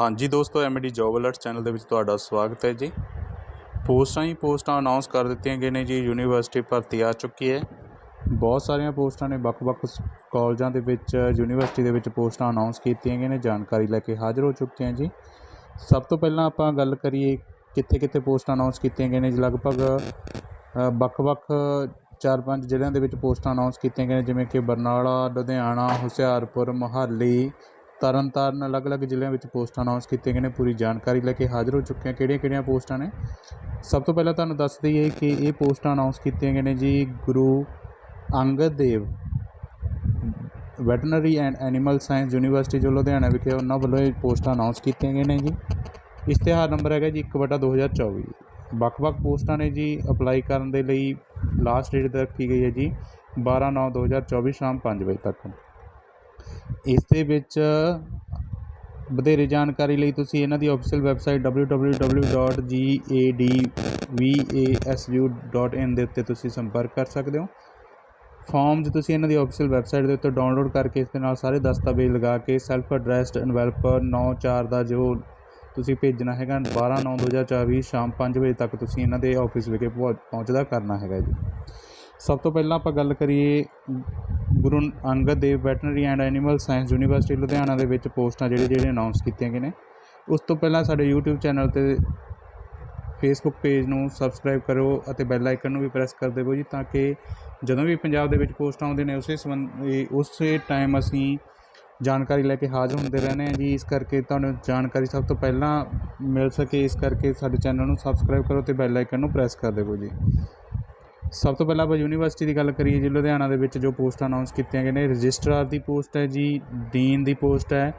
ਹਾਂਜੀ ਦੋਸਤੋ MD job alert channel ਦੇ ਵਿੱਚ ਤੁਹਾਡਾ ਸਵਾਗਤ ਹੈ ਜੀ। ਪੋਸਟਾਂ ਹੀ ਪੋਸਟਾਂ ਅਨਾਉਂਸ ਕਰ ਦਿੱਤੀਆਂ ਗਈਆਂ ਨੇ ਜੀ। ਯੂਨੀਵਰਸਿਟੀ ਭਰਤੀ ਆ ਚੁੱਕੀ ਹੈ। ਬਹੁਤ ਸਾਰੀਆਂ ਪੋਸਟਾਂ ਨੇ, ਵੱਖ-ਵੱਖ ਸ- ਕਾਲਜਾਂ ਦੇ ਵਿੱਚ, ਯੂਨੀਵਰਸਿਟੀ ਦੇ ਵਿੱਚ ਪੋਸਟਾਂ ਅਨਾਉਂਸ ਕੀਤੀਆਂ ਗਈਆਂ ਨੇ, ਜਾਣਕਾਰੀ ਲੈ ਕੇ ਹਾਜ਼ਰ ਹੋ ਚੁੱਕੇ ਹਾਂ ਜੀ। ਸਭ ਤੋਂ ਪਹਿਲਾਂ ਆਪਾਂ ਗੱਲ ਕਰੀਏ ਕਿੱਥੇ-ਕਿੱਥੇ ਪੋਸਟਾਂ ਅਨਾਉਂਸ ਕੀਤੀਆਂ ਗਈਆਂ ਨੇ ਜੀ। ਲਗਭਗ ਵੱਖ-ਵੱਖ ਚਾਰ ਪੰਜ ਜ਼ਿਲ੍ਹਿਆਂ ਦੇ ਵਿੱਚ ਪੋਸਟਾਂ ਅਨਾਉਂਸ ਕੀਤੀਆਂ ਗਈਆਂ ਨੇ, ਜਿਵੇਂ ਕਿ ਬਰਨਾਲਾ, ਲੁਧਿਆਣਾ, ਹੁਸ਼ਿਆਰਪੁਰ, ਮੋਹਾਲੀ ਤਰਨਤਾਰਨ ਅਲੱਗ-ਅਲੱਗ ਜ਼ਿਲ੍ਹਿਆਂ ਵਿੱਚ ਪੋਸਟਾਂ ਅਨਾਉਂਸ ਕੀਤੀਆਂ ਗਈਆਂ ਨੇ, ਪੂਰੀ ਜਾਣਕਾਰੀ ਲੈ ਕੇ ਹਾਜ਼ਰ ਹੋ ਚੁੱਕੇ ਹਾਂ। ਕਿਹੜੀਆਂ-ਕਿਹੜੀਆਂ ਪੋਸਟਾਂ ਨੇ? ਸਭ ਤੋਂ ਪਹਿਲਾਂ ਤੁਹਾਨੂੰ ਦੱਸ ਦਈਏ ਕਿ ਇਹ ਪੋਸਟਾਂ ਅਨਾਉਂਸ ਕੀਤੀਆਂ ਗਈਆਂ ਨੇ ਜੀ Guru Angad Dev, veterinary and animal science university ਜੋ ਲੁਧਿਆਣਾ ਵਿਖੇ ਉਹਨਾਂ ਵੱਲੋਂ ਇਹ ਪੋਸਟਾਂ ਅਨਾਉਂਸ ਕੀਤੀਆਂ ਗਈਆਂ ਨੇ ਜੀ। ਇਸ਼ਤਿਹਾਰ ਨੰਬਰ ਹੈਗਾ ਜੀ 1/2024 ਵੱਖ-ਵੱਖ ਪੋਸਟਾਂ ਨੇ ਜੀ ਅਪਲਾਈ ਕਰਨ ਦੇ ਲਈ ਲਾਸਟ ਡੇਟ ਰੱਖੀ ਗਈ ਹੈ ਜੀ 12/9/2024 ਸ਼ਾਮ 5 ਵਜੇ ਤੱਕ। ਇਸ ਦੇ ਵਿੱਚ ਵਧੇਰੇ ਜਾਣਕਾਰੀ ਲਈ ਤੁਸੀਂ ਇਹਨਾਂ ਦੀ ਆਫੀਸ਼ੀਅਲ ਵੈਬਸਾਈਟ ਇਨ ਦੇ ਉੱਤੇ ਤੁਸੀਂ ਸੰਪਰਕ ਕਰ ਸਕਦੇ ਹੋ। ਫਾਰਮਜ਼ ਤੁਸੀਂ ਇਹਨਾਂ ਦੀ ਆਫੀਸ਼ੀਅਲ ਵੈਬਸਾਈਟ ਦੇ ਉੱਤੇ ਡਾਊਨਲੋਡ ਕਰਕੇ ਇਸ ਦੇ ਨਾਲ ਸਾਰੇ ਦਸਤਾਵੇਜ਼ ਲਗਾ ਕੇ ਸੈਲਫ ਐਡਰੈਸਡ ਐਨਵੈਲਪ 9/4 ਦਾ ਜੋ ਤੁਸੀਂ ਭੇਜਣਾ ਹੈਗਾ 12/9/2024 ਸ਼ਾਮ 5 ਵਜੇ ਤੱਕ ਤੁਸੀਂ ਇਹਨਾਂ ਦੇ ਆਫਿਸ ਵਿਖੇ ਪਹੁੰ- ਪਹੁੰਚਦਾ ਕਰਨਾ ਹੈਗਾ ਜੀ। ਸਭ ਤੋਂ ਪਹਿਲਾਂ ਆਪਾਂ ਗੱਲ ਕਰੀਏ Guru Angad Dev veterinary and animal science university Ludhiana ਦੇ ਵਿੱਚ ਪੋਸਟਾਂ ਜਿਹੜੇ ਜਿਹੜੇ ਅਨਾਉਂਸ ਕੀਤੀਆਂ ਗਈਆਂ ਨੇ। ਉਸ ਤੋਂ ਪਹਿਲਾਂ ਸਾਡੇ YouTube ਚੈਨਲ ਤੇ ਫੇਸਬੁੱਕ ਪੇਜ ਨੂੰ ਸਬਸਕ੍ਰਾਈਬ ਕਰੋ ਅਤੇ ਬੈਲ ਆਈਕਨ ਨੂੰ ਵੀ ਪ੍ਰੈਸ ਕਰ ਦੇਵੋ ਜੀ ਤਾਂ ਕਿ ਜਦੋਂ ਵੀ ਪੰਜਾਬ ਦੇ ਵਿੱਚ ਪੋਸਟ ਆਉਂਦੇ ਨੇ ਉਸੇ ਸੰਬੰਧ ਉਸੇ ਟਾਈਮ ਅਸੀਂ ਜਾਣਕਾਰੀ ਲੈ ਕੇ ਹਾਜ਼ਰ ਹੁੰਦੇ ਰਹਿੰਦੇ ਹਾਂ ਜੀ। ਇਸ ਕਰਕੇ ਤੁਹਾਨੂੰ ਜਾਣਕਾਰੀ ਸਭ ਤੋਂ ਪਹਿਲਾਂ ਮਿਲ ਸਕੇ। ਇਸ ਕਰਕੇ ਸਾਡੇ ਚੈਨਲ ਨੂੰ ਸਬਸਕ੍ਰਾਈਬ ਕਰੋ ਤੇ ਬੈਲ ਆਈਕਨ ਨੂੰ ਪ੍ਰੈਸ ਕਰ ਦੇਵੋ ਜੀ। ਸਭ ਤੋਂ ਪਹਿਲਾਂ ਆਪਾਂ ਯੂਨੀਵਰਸਿਟੀ ਦੀ ਗੱਲ ਕਰੀਏ ਜੀ, ਲੁਧਿਆਣਾ ਦੇ ਵਿੱਚ ਜੋ ਪੋਸਟਾਂ ਅਨਾਉਂਸ ਕੀਤੀਆਂ ਗਈਆਂ ਨੇ, ਰਜਿਸਟਰਾਰ ਦੀ ਪੋਸਟ ਹੈ ਜੀ ਡੀਨ ਦੀ ਪੋਸਟ ਹੈ,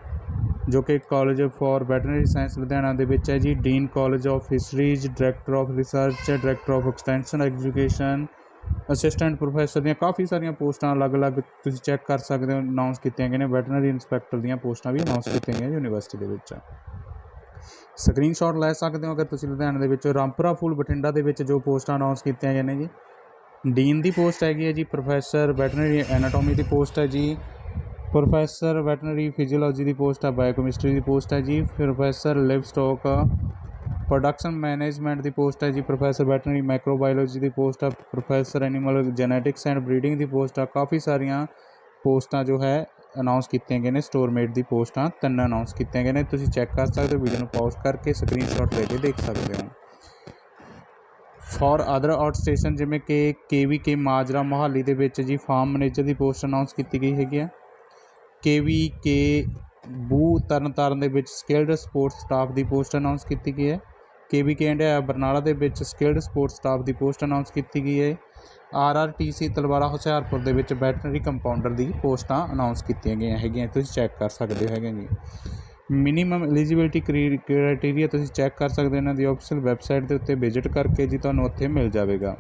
ਜੋ ਕਿ college for veterinary science Ludhiana ਦੇ ਵਿੱਚ ਹੈ ਜੀ dean college of fisheries director of research director of extension education assistant professor ਦੀਆਂ ਕਾਫੀ ਸਾਰੀਆਂ ਪੋਸਟਾਂ ਅਲੱਗ-ਅਲੱਗ ਤੁਸੀਂ ਚੈੱਕ ਕਰ ਸਕਦੇ ਹੋ ਅਨਾਉਂਸ ਕੀਤੀਆਂ ਗਈਆਂ ਨੇ ਵੈਟਰਨਰੀ ਇੰਸਪੈਕਟਰ ਦੀਆਂ ਪੋਸਟਾਂ ਵੀ ਅਨਾਉਂਸ ਕੀਤੀਆਂ ਗਈਆਂ ਯੂਨੀਵਰਸਿਟੀ ਦੇ ਵਿੱਚ। ਸਕਰੀਨਸ਼ਾਟ ਲੈ ਸਕਦੇ ਹੋ ਅਗਰ ਤੁਸੀਂ ਲੁਧਿਆਣਾ ਦੇ ਵਿੱਚ, ਰਾਮਪੁਰਾ ਫੂਲ ਬਠਿੰਡਾ ਦੇ ਵਿੱਚ ਜੋ ਪੋਸਟਾਂ ਅਨਾਉਂਸ ਕੀਤੀਆਂ ਗਈਆਂ ਨੇ ਜੀ। ਡੀਨ ਦੀ ਪੋਸਟ ਹੈਗੀ ਹੈ ਜੀ ਪ੍ਰੋਫੈਸਰ ਵੈਟਰਨਰੀ ਐਨਾਟੋਮੀ ਦੀ ਪੋਸਟ ਹੈ ਜੀ ਪ੍ਰੋਫੈਸਰ ਵੈਟਰਨਰੀ ਫਿਜ਼ੀਓਲੋਜੀ ਦੀ ਪੋਸਟ ਹੈ ਬਾਇਓਕੈਮਿਸਟਰੀ ਦੀ ਪੋਸਟ ਹੈ ਜੀ professor livestock production management ਦੀ ਪੋਸਟ ਹੈ ਜੀ ਪ੍ਰੋਫੈਸਰ ਵੈਟਰਨਰੀ ਮਾਈਕਰੋਬਾਇਓਲੋਜੀ ਦੀ ਪੋਸਟ ਹੈ professor animal genetics and breeding the post ਆ ਕਾਫੀ ਸਾਰੀਆਂ ਪੋਸਟਾਂ ਜੋ ਹੈ ਅਨਾਉਂਸ ਕੀਤੀਆਂ ਗਏ ਨੇ ਸਟੋਰਮੇਟ ਦੀ ਪੋਸਟਾਂ ਤਿੰਨ ਅਨਾਉਂਸ ਕੀਤੀਆਂ ਗਏ ਨੇ, ਤੁਸੀਂ ਚੈੱਕ ਕਰ ਸਕਦੇ ਹੋ ਵੀਡੀਓ ਨੂੰ ਪਾਜ਼ ਕਰਕੇ ਸਕਰੀਨਸ਼ਾਟ ਲੈ ਕੇ ਦੇਖ ਸਕਦੇ ਹੋ। ਫੋਰ ਅਦਰ ਆਊਟ ਸਟੇਸ਼ਨ ਜਿਵੇਂ ਕਿ ਕੇਵੀਕੇ ਮਾਜਰਾ ਮੋਹਾਲੀ ਦੇ ਵਿੱਚ ਜੀ ਫਾਰਮ ਮੈਨੇਜਰ ਦੀ ਪੋਸਟ ਅਨਾਉਂਸ ਕੀਤੀ ਗਈ ਹੈਗੀ ਆ ਕੇਵੀਕੇ ਬੂ ਤਰਨਤਾਰਨ ਦੇ ਵਿੱਚ ਸਕਿਲਡ ਸਪੋਰਟਸ ਸਟਾਫ ਦੀ ਪੋਸਟ ਅਨਾਉਂਸ ਕੀਤੀ ਗਈ ਹੈ। ਕੇਵੀਕੇ ਇੰਡੀਆ ਬਰਨਾਲਾ ਦੇ ਵਿੱਚ ਸਕਿਲਡ ਸਪੋਰਟਸ ਸਟਾਫ ਦੀ ਪੋਸਟ ਅਨਾਉਂਸ ਕੀਤੀ ਗਈ ਹੈ। ਆਰਆਰਟੀਸੀ ਤਲਵਾਰਾ ਹੁਸ਼ਿਆਰਪੁਰ ਦੇ ਵਿੱਚ ਵੈਟਰਨਰੀ ਕੰਪਾਊਂਡਰ ਦੀ ਪੋਸਟਾਂ ਅਨਾਉਂਸ ਕੀਤੀਆਂ ਗਈਆਂ ਹੈਗੀਆਂ। ਤੁਸੀਂ ਚੈੱਕ ਕਰ ਸਕਦੇ ਹੋ ਹੈਗੇ ਜੀ ਮਿਨੀਮਮ ਐਲੀਜੀਬਿਲਟੀ ਕ੍ਰਾਈਟੇਰੀਆ ਤੁਸੀਂ ਚੈੱਕ ਕਰ ਸਕਦੇ ਹੋ ਇਹਨਾਂ ਦੀ ਆਫੀਸ਼ੀਅਲ ਵੈਬਸਾਈਟ ਦੇ ਉੱਤੇ ਵਿਜ਼ਿਟ ਕਰਕੇ ਜੀ ਤੁਹਾਨੂੰ ਉੱਥੇ ਮਿਲ ਜਾਵੇਗਾ।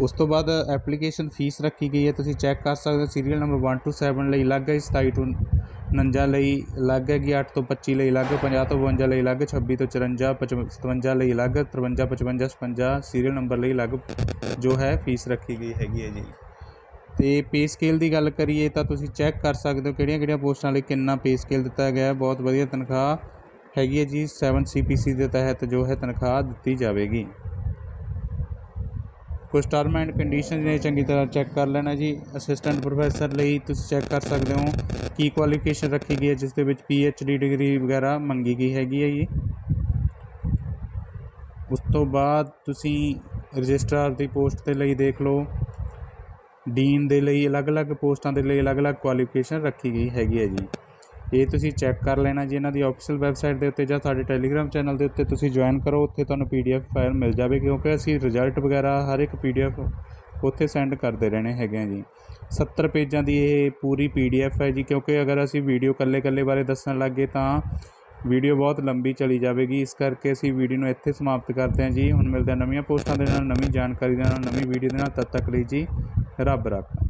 ਉਸ ਤੋਂ ਬਾਅਦ ਐਪਲੀਕੇਸ਼ਨ ਫੀਸ ਰੱਖੀ ਗਈ ਹੈ, ਤੁਸੀਂ ਚੈੱਕ ਕਰ ਸਕਦੇ ਹੋ ਸੀਰੀਅਲ ਨੰਬਰ 1 ਤੋਂ 7 ਲਈ ਅਲੱਗ ਹੈ 27 ਤੋਂ 49 ਲਈ ਅਲੱਗ ਹੈਗੀ 8 ਤੋਂ 25 ਲਈ ਅਲੱਗ 50 ਤੋਂ 52 ਲਈ ਅਲੱਗ 26 ਤੋਂ 54 57 ਲਈ ਅਲੱਗ 53 55 56 ਸੀਰੀਅਲ ਨੰਬਰ ਲਈ ਅਲੱਗ ਜੋ ਹੈ ਫੀਸ ਰੱਖੀ ਗਈ ਹੈਗੀ ਹੈ ਜੀ। ਅਤੇ ਪੇ ਸਕੇਲ ਦੀ ਗੱਲ ਕਰੀਏ ਤਾਂ ਤੁਸੀਂ ਚੈੱਕ ਕਰ ਸਕਦੇ ਹੋ ਕਿਹੜੀਆਂ ਕਿਹੜੀਆਂ ਪੋਸਟਾਂ ਲਈ ਕਿੰਨਾ ਪੇ ਸਕੇਲ ਦਿੱਤਾ ਗਿਆ ਬਹੁਤ ਵਧੀਆ ਤਨਖਾਹ ਹੈਗੀ ਹੈ ਜੀ। 7 ਸੀਪੀਸੀ ਦੇ ਤਹਿਤ ਜੋ ਹੈ ਤਨਖਾਹ ਦਿੱਤੀ ਜਾਵੇਗੀ। ਕੁਝ ਟਰਮ ਐਂਡ ਕੰਡੀਸ਼ਨ ਨੇ ਚੰਗੀ ਤਰ੍ਹਾਂ ਚੈੱਕ ਕਰ ਲੈਣਾ ਜੀ। ਅਸਿਸਟੈਂਟ ਪ੍ਰੋਫੈਸਰ ਲਈ ਤੁਸੀਂ ਚੈੱਕ ਕਰ ਸਕਦੇ ਹੋ ਕੀ ਕੁਆਲੀਫਿਕੇਸ਼ਨ ਰੱਖੀ ਗਈ ਹੈ, ਜਿਸ ਦੇ ਵਿੱਚ ਪੀ ਐਚ ਡੀ ਡਿਗਰੀ ਵਗੈਰਾ ਮੰਗੀ ਗਈ ਹੈਗੀ ਹੈ ਜੀ। ਉਸ ਤੋਂ ਬਾਅਦ ਤੁਸੀਂ ਰਜਿਸਟਰਾਰ ਦੀ ਪੋਸਟ ਦੇ ਲਈ ਦੇਖ ਲਓ। ਡੀਨ ਦੇ ਲਈ ਅਲੱਗ-ਅਲੱਗ ਪੋਸਟਾਂ ਦੇ ਲਈ ਅਲੱਗ-ਅਲੱਗ ਕੁਆਲੀਫਿਕੇਸ਼ਨ ਰੱਖੀ ਗਈ ਹੈਗੀ ਹੈ ਜੀ। ਇਹ ਤੁਸੀਂ ਚੈੱਕ ਕਰ ਲੈਣਾ ਜੀ ਇਹਨਾਂ ਦੀ ਆਫੀਸ਼ੀਅਲ ਵੈਬਸਾਈਟ ਦੇ ਉੱਤੇ ਜਾਂ ਸਾਡੇ ਟੈਲੀਗ੍ਰਾਮ ਚੈਨਲ ਦੇ ਉੱਤੇ ਤੁਸੀਂ ਜੁਆਇਨ ਕਰੋ, ਉੱਥੇ ਤੁਹਾਨੂੰ ਪੀਡੀਐਫ ਫਾਈਲ ਮਿਲ ਜਾਵੇ ਕਿਉਂਕਿ ਅਸੀਂ ਰਿਜ਼ਲਟ ਵਗੈਰਾ ਹਰ ਇੱਕ ਪੀਡੀਐਫ ਉੱਥੇ ਸੈਂਡ ਕਰਦੇ ਰਹਿਣੇ ਹੈਗੇ ਆ ਜੀ। 70 ਪੇਜਾਂ ਦੀ ਇਹ ਪੂਰੀ ਪੀਡੀਐਫ ਹੈ ਜੀ ਕਿਉਂਕਿ ਅਗਰ ਅਸੀਂ ਵੀਡੀਓ ਕੱਲੇ-ਕੱਲੇ ਬਾਰੇ ਦੱਸਣ ਲੱਗੇ ਤਾਂ ਵੀਡੀਓ ਬਹੁਤ ਲੰਬੀ ਚਲੀ ਜਾਵੇਗੀ। ਇਸ ਕਰਕੇ ਅਸੀਂ ਵੀਡੀਓ ਨੂੰ ਇੱਥੇ ਸਮਾਪਤ ਕਰਦੇ ਹਾਂ ਜੀ। ਹੁਣ ਮਿਲਦੇ ਹਾਂ ਨਵੀਆਂ ਪੋਸਟਾਂ ਦੇ ਨਾਲ, ਨਵੀਂ ਜਾਣਕਾਰੀ ਦੇ ਨਾਲ, ਨਵੀਂ ਵੀਡੀਓ ਦੇ ਨਾਲ। ਤਦ ਤੱਕ ਲਈ ਜੀ ਰੱਬ ਰਾਖਾ